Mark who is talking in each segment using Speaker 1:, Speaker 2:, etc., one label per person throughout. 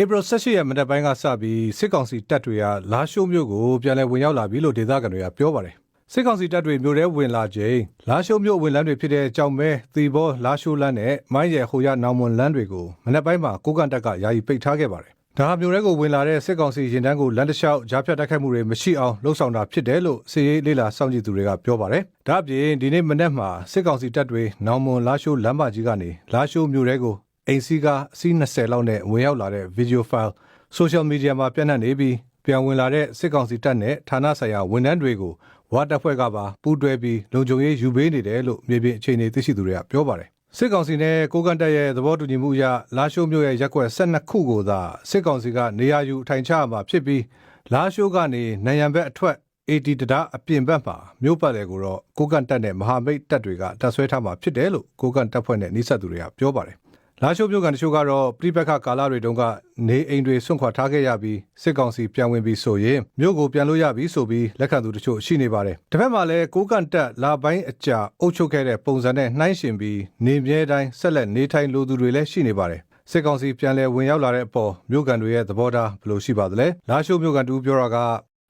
Speaker 1: April 18ရက်မနက်ပိုင်းကစပြီးစစ်ကောင်စီတပ်တွေကလာရှိုးမြို့ကိုပြန်လည်ဝင်ရောက်လာပြီလို့ဒေသခံတွေကပြောပါတယ်။စစ်ကောင်စီတပ်တွေမြို့ထဲဝင်လာချိန်လာရှိုးမြို့ဝင်လမ်းတွေဖြစ်တဲ့ကြောင်မဲ၊သီဘော၊လာရှိုးလမ်းနဲ့မိုင်းရယ်ဟိုရနောင်မွန်လမ်းတွေကိုမနက်ပိုင်းမှာကိုကန့်တပ်ကယာယီပိတ်ထားခဲ့ပါတယ်။ဒါဟာမြို့ထဲကိုဝင်လာတဲ့စစ်ကောင်စီရင်တန်းကိုလမ်းတစ်လျှောက်ကြားဖြတ်တိုက်ခိုက်မှုတွေမရှိအောင်လှုံ့ဆော်တာဖြစ်တယ်လို့စစ်ရေးလေးလာစောင့်ကြည့်သူတွေကပြောပါတယ်။ဒါ့အပြင်ဒီနေ့မနက်မှာစစ်ကောင်စီတပ်တွေနောင်မွန်လာရှိုးလမ်းမကြီးကနေလာရှိုးမြို့ထဲကို အိမ်စီးကားအစီး20လောက်နဲ့ဝင်ရောက်လာတဲ့ video file social media မှာပြန့်နှံ့နေပြီးပြန်ဝင်လာတဲ့စစ်ကောင်စီတပ်နဲ့ဌာနဆိုင်ရာဝန်ထမ်းတွေကိုဝါတပ်ဖွဲ့ကပါပူးတွဲပြီးလုံခြုံရေးယူပေးနေတယ်လို့မြေပြင်အခြေအနေသိရှိသူတွေကပြောပါတယ်စစ်ကောင်စီနဲ့ကိုကန့်တပ်ရဲ့သဘောတူညီမှုအရလာရှိုးမြို့ရဲ့ရက်ကွက်12ခုကိုသာစစ်ကောင်စီကနေရာယူထိုင်ချရမှာဖြစ်ပြီးလာရှိုးကနေနယံဘက်အထွက် AD တဒါအပြင်ဘက်မှာမြို့ပတ်တယ်ကိုတော့ကိုကန့်တပ်နဲ့မဟာမိတ်တပ်တွေကတပ်ဆွဲထားမှာဖြစ်တယ်လို့ကိုကန့်တပ်ဖွဲ့နဲ့နှိစက်သူတွေကပြောပါတယ် လာရှိုးမြို့ကန်တချို့ကတော့ပြိပက္ခကာလတွေတုန်းကနေအိမ်တွေဆွန့်ခွာထားခဲ့ရပြီးစစ်ကောင်စီပြန်ဝင်ပြီးဆိုရင်မြို့ကိုပြန်လို့ရပြီဆိုပြီးလက်ခံသူတချို့ရှိနေပါတယ်။တစ်ဖက်မှာလည်းကိုကန့်တက်လာပိုင်းအကြာအုပ်ချုပ်ခဲ့တဲ့ပုံစံနဲ့နှိုင်းယှဉ်ပြီးနေမြဲတိုင်းဆက်လက်နေထိုင်လိုသူတွေလည်းရှိနေပါတယ်။စစ်ကောင်စီပြန်လည်ဝင်ရောက်လာတဲ့အပေါ်မြို့ကန်တွေရဲ့သဘောထားဘယ်လိုရှိပါသလဲ။လာရှိုးမြို့ကန်တူပြောတာက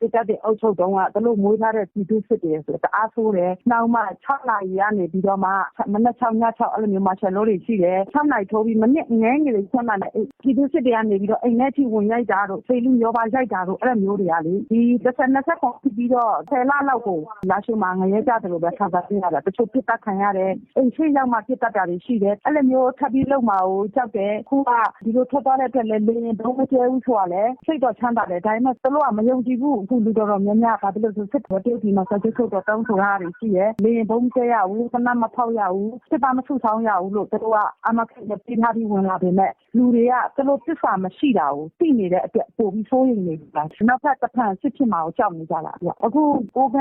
Speaker 2: စစ်တပ်တဲ့အုပ်ချုပ်တုန်းကသူတို့မွေးထားတဲ့ပြည်သူစစ်တွေဆိုတအားဆိုးတယ်။နောက်မှ6နာရီကနေပြီးတော့မှမနက်6ည6အဲ့လိုမျိုးမာရှယ်လိုတွေရှိတယ်။6နာရီထိုးပြီးမနစ်ငဲငယ်လေးဆက်မှနဲ့ပြည်သူစစ်တွေကနေပြီးတော့အိမ်ထဲထိဝင်ရိုက်တာတို့ဖေလူရောပါရိုက်တာတို့အဲ့လိုမျိုးတွေကလေဒီ30 20ခုပြီးတော့10လလောက်ကိုလာရှိမှငရဲကြတယ်လို့ပဲခံစားရတာတချို့ပြစ်တက်ခံရတယ်အိမ်ရှိရောက်မှပြစ်တက်တာတွေရှိတယ်အဲ့လိုမျိုးထပ်ပြီးလုံမှာကိုကြောက်တယ်ခုကဒီလိုထွက်သွားတဲ့အတွက်လည်းလေရင်ဘုံမကျဲဘူးဆိုတာလည်းစိတ်တော့ချမ်းသာတယ်ဒါပေမဲ့သူတို့ကမယုံကြည်ဘူးအခုလူတော်တော်များများကဘာဖြစ်လို့ဆိုစစ်တော်တည်းဒီမှာဆက်ချုပ်တော့တောင်းဆိုတာတွေရှိရယ်လေရင်ဘုံမကျဲရဘူးခဏမဖောက်ရဘူးစစ်ပါမဆုဆောင်ရဘူးလို့သူတို့ကအမခက်နဲ့ပြီးထားပြီးဝင်လာပေမဲ့လူတွေကသူတို့သစ္စာမရှိတာကိုသိနေတဲ့အတွက်ပို့ပြီးဆိုးရင်နေပါနောက်ထပ်တစ်ဖန်စစ်ဖြစ်မှာကိုကြောက်နေကြတာပြအခုကိုက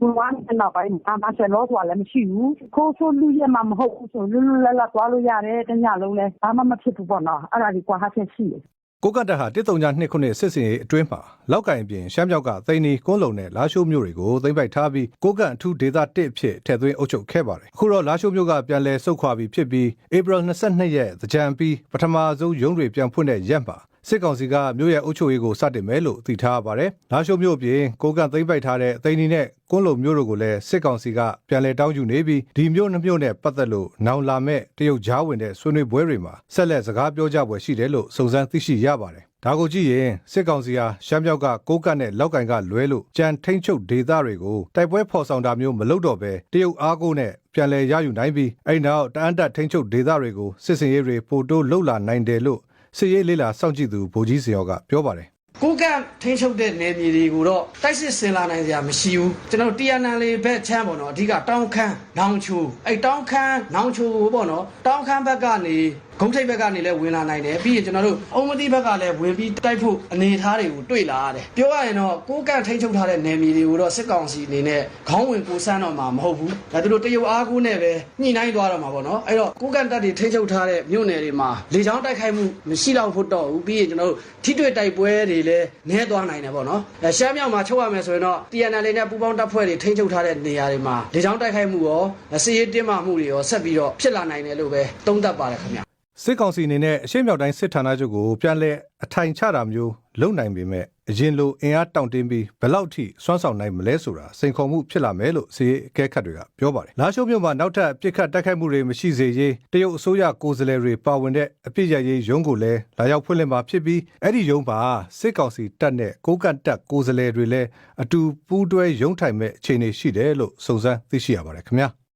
Speaker 2: ဘဝနဲ့နောက်ပိုင်းအမဆယ်လို့ဆိုတာလည်းမရှိဘူးခိုးဆိုးလူရမှာမဟုတ်ဘူးဆိုလွတ်လွတ်လပ်လပ်သွားလို့ရတယ်တညလုံးလဲဘာမှမဖြစ်ဘူးပေါ့နော်အဲ့ဒါဒီကွာဟာချက်ရှိတယ်
Speaker 1: ကိုကန့်တပ်ဟာ132ခုနှစ်စစ်စင်ရေးအတွင်းမှာလောက်ကင်အပြင်ရှမ်းမြောက်ကသိန်းနီကွန်းလုံနဲ့လာရှိုးမြို့တွေကိုသိမ်းပိုက်ထားပြီးကိုကန့်အထူးဒေသ1အဖြစ်ထည့်သွင်းအုပ်ချုပ်ခဲ့ပါတယ်အခုတော့လာရှိုးမြို့ကပြန်လည်ဆုတ်ခွာပြီးဖြစ်ပြီး April 22ရက်သကြံပြီးပထမဆုံးရုံးတွေပြန်ဖွင့်တဲ့ရက်မှာ စစ်ကောင်စီကမြို့ရဲ့အုပ်ချုပ်ရေးကိုစတင်မယ်လို့သိထားပါတယ်။လာရှိုးမြို့အပြင်ကိုကန့်သိမ်းပိုက်ထားတဲ့သိန်းနီနဲ့ကွန်းလုံမြို့တို့ကိုလည်းစစ်ကောင်စီကပြန်လည်တောင်းယူနေပြီးဒီမြို့နှမြို့နဲ့ပတ်သက်လို့နောင်လာမဲ့တရုတ်ကြားဝင်တဲ့ဆွေးနွေးပွဲတွေမှာဆက်လက်စကားပြောကြပွဲရှိတယ်လို့စုံစမ်းသိရှိရပါတယ်။ဒါကိုကြည့်ရင်စစ်ကောင်စီဟာရှမ်းမြောက်ကကိုကတ်နဲ့လောက်ကင်ကလွဲလို့ကြံထိန်ချုပ်ဒေသတွေကိုတိုက်ပွဲဖော်ဆောင်တာမျိုးမလုပ်တော့ဘဲတရုတ်အားကိုနဲ့ပြန်လည်ရယူနိုင်ပြီးအဲ့နောက်တအန်တက်ထိန်ချုပ်ဒေသတွေကိုစစ်စင်ရေးတွေပို့တိုးလှုပ်လာနိုင်တယ်လို့ စစ်ရေးလေးလာစောင့်ကြည့်သူဗိုလ်ကြီးစရောကပြောပါတယ်
Speaker 3: ကိုကန့်ထိန်းချုပ်တဲ့နယ်မြေတွေကိုတော့တိုက်စစ်ဆင်လာနိုင်စရာမရှိဘူးကျွန်တော်တီယန်နန်လေးဘက်ချမ်းပေါ့နော်အဓိကတောင်းခမ်းနောင်ချိုအဲ့တောင်းခမ်းနောင်ချိုကိုပေါ့နော်တောင်းခမ်းဘက်ကနေ ဂုံးထိပ်ဘက်ကနေလည်းဝင်လာနိုင်တယ်ပြီးရင်ကျွန်တော်တို့အုံမတိဘက်ကလည်းဝင်ပြီးတိုက်ဖို့အနေအထားတွေကိုတွေ့လာရတယ်ပြောရရင်တော့ကိုကန့်ထိန်းချုပ်ထားတဲ့နယ်မြေတွေကိုတော့စစ်ကောင်စီအနေနဲ့ခေါင်းဝင်ကိုစမ်းတော့မှာမဟုတ်ဘူးဒါသူတို့တရုတ်အားကိုးနဲ့ပဲညှိနှိုင်းသွားတော့မှာပေါ့နော်အဲ့တော့ကိုကန့်တပ်တွေထိန်းချုပ်ထားတဲ့မြို့နယ်တွေမှာလေကြောင်းတိုက်ခိုက်မှုမရှိတော့ဖို့တော့ဘူးပြီးရင်ကျွန်တော်တို့ထိတွေ့တိုက်ပွဲတွေလည်းနည်းသွားနိုင်တယ်ပေါ့နော်အဲရှမ်းမြောက်မှာချုပ်ရမယ်ဆိုရင်တော့ TNL နဲ့ပူးပေါင်းတပ်ဖွဲ့တွေထိန်းချုပ်ထားတဲ့နေရာတွေမှာလေကြောင်းတိုက်ခိုက်မှုရောစစ်ရေးတင်းမာမှုတွေရောဆက်ပြီးတော့ဖြစ်လာနိုင်တယ်လို့ပဲသုံးသပ်ပါတယ်ခင်ဗျာ
Speaker 1: စစ်ကောင်စီအနေနဲ့အရှိမြောက်တိုင်းစစ်ဌာနချုပ်ကိုပြန်လည်အထိုင်ချတာမျိုးလုပ်နိုင်ပေမဲ့အရင်လိုအင်အားတောင့်တင်းပြီးဘယ်လောက်ထိစွမ်းဆောင်နိုင်မလဲဆိုတာစိန်ခေါ်မှုဖြစ်လာမယ်လို့စီရေးအကဲခတ်တွေကပြောပါတယ်။လာရှိုးမြို့မှာနောက်ထပ်ပြစ်ခတ်တိုက်ခိုက်မှုတွေမရှိစေရေးတရုတ်အစိုးရကိုယ်စားလှယ်တွေပါဝင်တဲ့အပြစ်ရရေးရုံးကိုလည်းလာရောက်ဖွင့်လှစ်မှာဖြစ်ပြီးအဲ့ဒီရုံးမှာစစ်ကောင်စီတပ်နဲ့ကိုကန့်တပ်ကိုယ်စားလှယ်တွေလည်းအတူပူးတွဲရုံးထိုင်မဲ့အခြေအနေရှိတယ်လို့စုံစမ်းသိရှိရပါတယ်ခင်ဗျာ။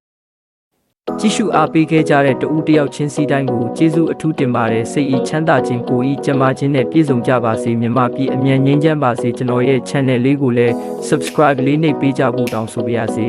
Speaker 4: ကြည့်ရှုအားပေးခဲ့ကြတဲ့တဦးတယောက်ချင်းစီတိုင်းကိုကျေးဇူးအထူးတင်ပါတယ်စိတ်ဤချမ်းသာခြင်းကိုယ်ဤကျန်းမာခြင်းနဲ့ပြည့်စုံကြပါစေမြတ်မပြည်အမြန်ငြိမ်းချမ်းပါစေကျွန်တော်ရဲ့ channel လေးကိုလည်း subscribe လေးနှိပ်ပေးကြဖို့တောင်းဆိုပါရစေ